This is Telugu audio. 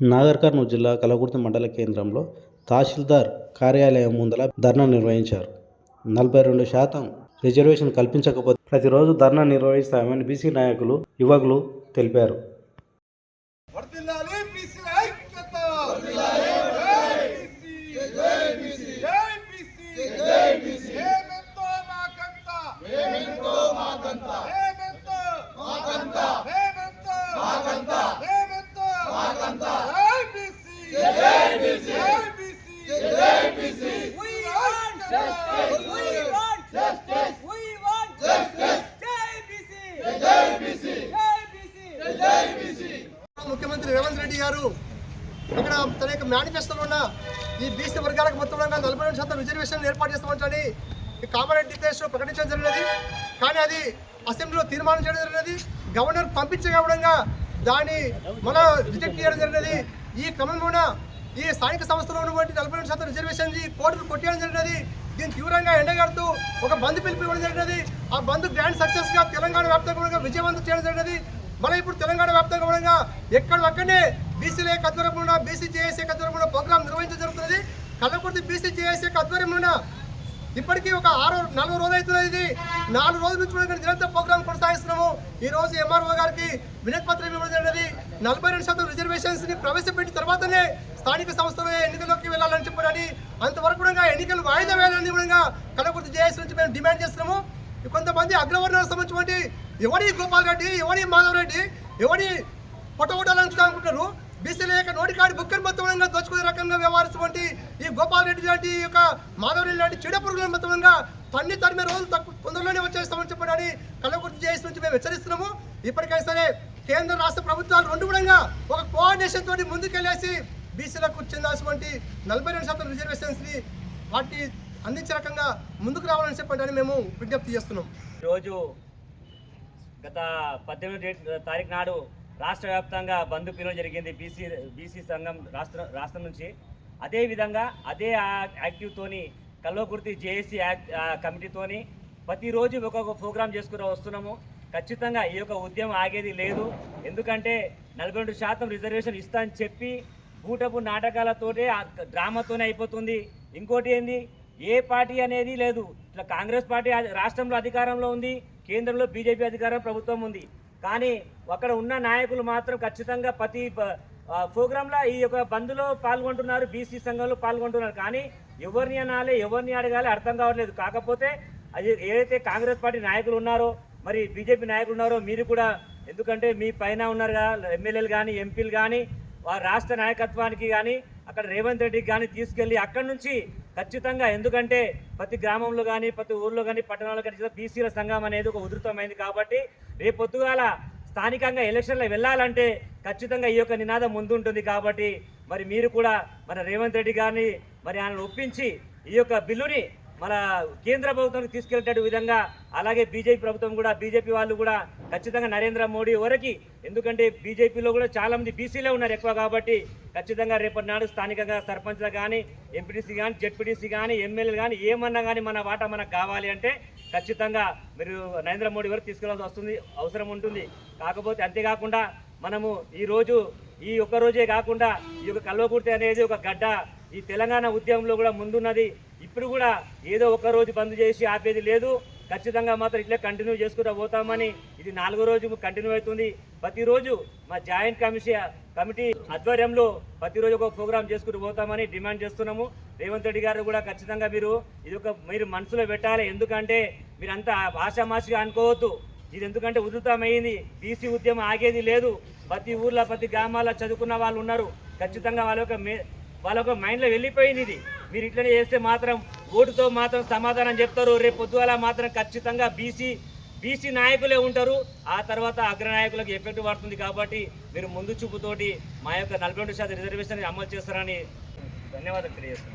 నాగర్ కర్నూలు జిల్లా కలగుర్తి మండల కేంద్రంలో తహసీల్దార్ కార్యాలయం ముందల ధర్నా నిర్వహించారు. నలభై రెండు శాతం రిజర్వేషన్ కల్పించకపోతే ప్రతిరోజు ధర్నా నిర్వహిస్తామని బీసీ నాయకులు యువకులు తెలిపారు. ముఖ్యమంత్రి రేవంత్ రెడ్డి గారు ఇక్కడ తన యొక్క మేనిఫెస్టోలో ఉన్న ఈ బీసీ వర్గాలకు మొత్తం నలభై రెండు శాతం రిజర్వేషన్ ఏర్పాటు చేస్తామని కామారెడ్డి డిక్లేర్స్ ప్రకటించడం జరిగినది. కానీ అది అసెంబ్లీలో తీర్మానం చేయడం జరిగినది. గవర్నర్ పంపించకపోవడంగా దాన్ని మన రిజెక్ట్ చేయడం జరిగినది. ఈ క్రమంలోన ఈ స్థానిక సంస్థలో ఉన్నటువంటి నలభై రెండు శాతం రిజర్వేషన్ కోర్టులు కొట్టేయడం జరిగినది. దీన్ని తీవ్రంగా ఎండగడుతూ ఒక బంద్ పిలుపు ఇవ్వడం జరిగినది. ఆ బంద్ గ్రాండ్ సక్సెస్గా తెలంగాణ వ్యాప్తంగా విజయవంతం చేయడం జరిగినది. మన ఇప్పుడు తెలంగాణ వ్యాప్తంగా కూడా ఎక్కడ అక్కడనే బీసీల యొక్క ఆధ్వర్యంలో బీసీ జేఏసీ ఆధ్వర్యంలో నిర్వహించడం జరుగుతుంది కళ్ళకుర్తి బీసీ జేఏసీ ఆధ్వర్యంలో ఇప్పటికీ ఒక ఆరు నాలుగు రోజులు అవుతున్నది ఇది. నాలుగు రోజుల నుంచి కూడా నిరంతర ప్రోగ్రామ్ కొనసాగిస్తున్నాము. ఈ రోజు ఎంఆర్ఓ గారికి వినతి పత్రం ఇవ్వడం జరిగినది. నలభై రెండు శాతం రిజర్వేషన్స్ని ప్రవేశపెట్టిన తర్వాతనే స్థానిక సంస్థల ఎన్నికల్లోకి వెళ్ళాలని చెప్పారని అంతవరకు కూడా ఎన్నికలు వాయిదా వేయాలని కూడా కల్లకుర్తి జేఏసీ నుంచి మేము డిమాండ్ చేస్తున్నాము. కొంతమంది అగ్రవర్ణాలకు సంబంధించినటువంటి ఎవడి గోపాల్ రెడ్డి ఎవడి మాధవ్ రెడ్డి ఎవడి పొట్టగొట్టాలనుకుంటున్నారు బీసీల యొక్క నోటికాడి బుక్కని మొత్తంగా దోచుకునే రకంగా వ్యవహరిస్తున్నటువంటి ఈ గోపాల్ రెడ్డి లాంటి యొక్క మాధవ్ రెడ్డి లాంటి చెడ పురుగుల మొత్తంగా తన్ని తరిమే రోజులు తక్కువ తొందరలోనే వచ్చేస్తామని చెప్పడానికి కళ్ళగుర్తి చేసి నుంచి మేము హెచ్చరిస్తున్నాము. ఇప్పటికైనా సరే కేంద్ర రాష్ట్ర ప్రభుత్వాలు రెండు కూడా ఒక కోఆర్డినేషన్ తోటి ముందుకెళ్ళేసి బీసీలకు చెందాల్సినటువంటి నలభై రెండు శాతం రిజర్వేషన్స్ని వాటిని వాటి అందించే రకంగా ముందుకు రావాలని చెప్పడానికి మేము విజ్ఞప్తి చేస్తున్నాం. ఈరోజు గత పద్దెనిమిది తారీఖు నాడు రాష్ట్ర వ్యాప్తంగా బంద్ పిలువ జరిగింది బీసీ బీసీ సంఘం రాష్ట్ర రాష్ట్రం నుంచి. అదేవిధంగా అదే ఆ- యాక్టివ్తోని కల్లోకుర్తి జేఏసీ యాక్ట్ కమిటీతోని ప్రతిరోజు ఒక్కొక్క ప్రోగ్రాం చేసుకుని వస్తున్నాము. ఖచ్చితంగా ఈ యొక్క ఉద్యమం ఆగేది లేదు. ఎందుకంటే నలభై రెండు శాతం రిజర్వేషన్ ఇస్తా అని చెప్పి బూటపు నాటకాలతోటే డ్రామాతోనే అయిపోతుంది. ఇంకోటి ఏంది? ఏ పార్టీ అనేది లేదు. ఇట్లా కాంగ్రెస్ పార్టీ రాష్ట్రంలో అధికారంలో ఉంది కేంద్రంలో బీజేపీ అధికారం ప్రభుత్వం ఉంది. కానీ అక్కడ ఉన్న నాయకులు మాత్రం ఖచ్చితంగా ప్రతి ప్రోగ్రాంలో ఈ యొక్క బంద్లో పాల్గొంటున్నారు బీసీ సంఘంలో పాల్గొంటున్నారు. కానీ ఎవరిని అనాలి ఎవరిని అడగాలి అర్థం కావట్లేదు. కాకపోతే అది ఏదైతే కాంగ్రెస్ పార్టీ నాయకులు ఉన్నారో మరి బీజేపీ నాయకులు ఉన్నారో మీరు కూడా ఎందుకంటే మీ పైన ఉన్నారు కదా ఎమ్మెల్యేలు కానీ ఎంపీలు కానీ వారి రాష్ట్ర నాయకత్వానికి కానీ అక్కడ రేవంత్ రెడ్డికి కానీ తీసుకెళ్ళి అక్కడి నుంచి ఖచ్చితంగా ఎందుకంటే ప్రతి గ్రామంలో కానీ ప్రతి ఊర్లో కానీ పట్టణాల్లో కానీ బీసీల సంఘం అనేది ఒక ఉధృతమైంది కాబట్టి రేపు పొద్దుగాల స్థానికంగా ఎలక్షన్లో వెళ్ళాలంటే ఖచ్చితంగా ఈ యొక్క నినాదం ముందుంటుంది కాబట్టి మరి మీరు కూడా మన రేవంత్ రెడ్డి గారిని మరి ఆయన ఒప్పించి ఈ యొక్క బిల్లుని మన కేంద్ర ప్రభుత్వానికి తీసుకెళ్ళేట విధంగా అలాగే బీజేపీ ప్రభుత్వం కూడా బీజేపీ వాళ్ళు కూడా ఖచ్చితంగా నరేంద్ర మోడీ వరకు. ఎందుకంటే బీజేపీలో కూడా చాలా మంది బీసీలే ఉన్నారు ఎక్కువ కాబట్టి ఖచ్చితంగా రేపటి నాడు స్థానికంగా సర్పంచ్లు కానీ ఎంపీటీసీ కానీ జెడ్పీటీసీ కానీ ఎమ్మెల్యేలు కానీ ఏమన్నా కానీ మన వాటా మనకు కావాలి అంటే ఖచ్చితంగా మీరు నరేంద్ర మోడీ వరకు తీసుకెళ్ళాల్సి వస్తుంది అవసరం ఉంటుంది. కాకపోతే అంతేకాకుండా మనము ఈరోజు ఈ ఒక్క రోజే కాకుండా ఈ యొక్క కల్వకుర్తి అనేది ఒక గడ్డ. ఈ తెలంగాణ ఉద్యమంలో కూడా ముందున్నది. ఇప్పుడు కూడా ఏదో ఒక రోజు బంద్ చేసి ఆపేది లేదు. ఖచ్చితంగా మాత్రం ఇట్లే కంటిన్యూ చేసుకుంటూ పోతామని ఇది నాలుగో రోజు కంటిన్యూ అవుతుంది. ప్రతిరోజు మా జాయింట్ కమిషన్ కమిటీ ఆధ్వర్యంలో ప్రతిరోజు ఒక ప్రోగ్రామ్ చేసుకుంటూ పోతామని డిమాండ్ చేస్తున్నాము. రేవంత్ రెడ్డి గారు కూడా ఖచ్చితంగా మీరు ఇది ఒక మీరు మనసులో పెట్టాలి. ఎందుకంటే మీరంతా ఆషామాషిగా అనుకోవద్దు. ఇది ఎందుకంటే ఉధృతమైంది. బీసీ ఉద్యమం ఆగేది లేదు. ప్రతి ఊర్లో ప్రతి గ్రామాల్లో చదువుకున్న వాళ్ళు ఉన్నారు. ఖచ్చితంగా వాళ్ళ యొక్క వాళ్ళ యొక్క మైండ్లో వెళ్ళిపోయింది ఇది. మీరు ఇట్లనే చేస్తే మాత్రం ఓటుతో మాత్రం సమాధానం చెప్తారు. రేపు పొద్దుగాల మాత్రం ఖచ్చితంగా బీసీ బీసీ నాయకులే ఉంటారు. ఆ తర్వాత అగ్రనాయకులకు ఎఫెక్ట్ పడుతుంది కాబట్టి మీరు ముందు చూపుతోటి మా యొక్క నలభై రెండు శాతం రిజర్వేషన్ అమలు చేస్తారని ధన్యవాదాలు తెలియజేస్తున్నాను.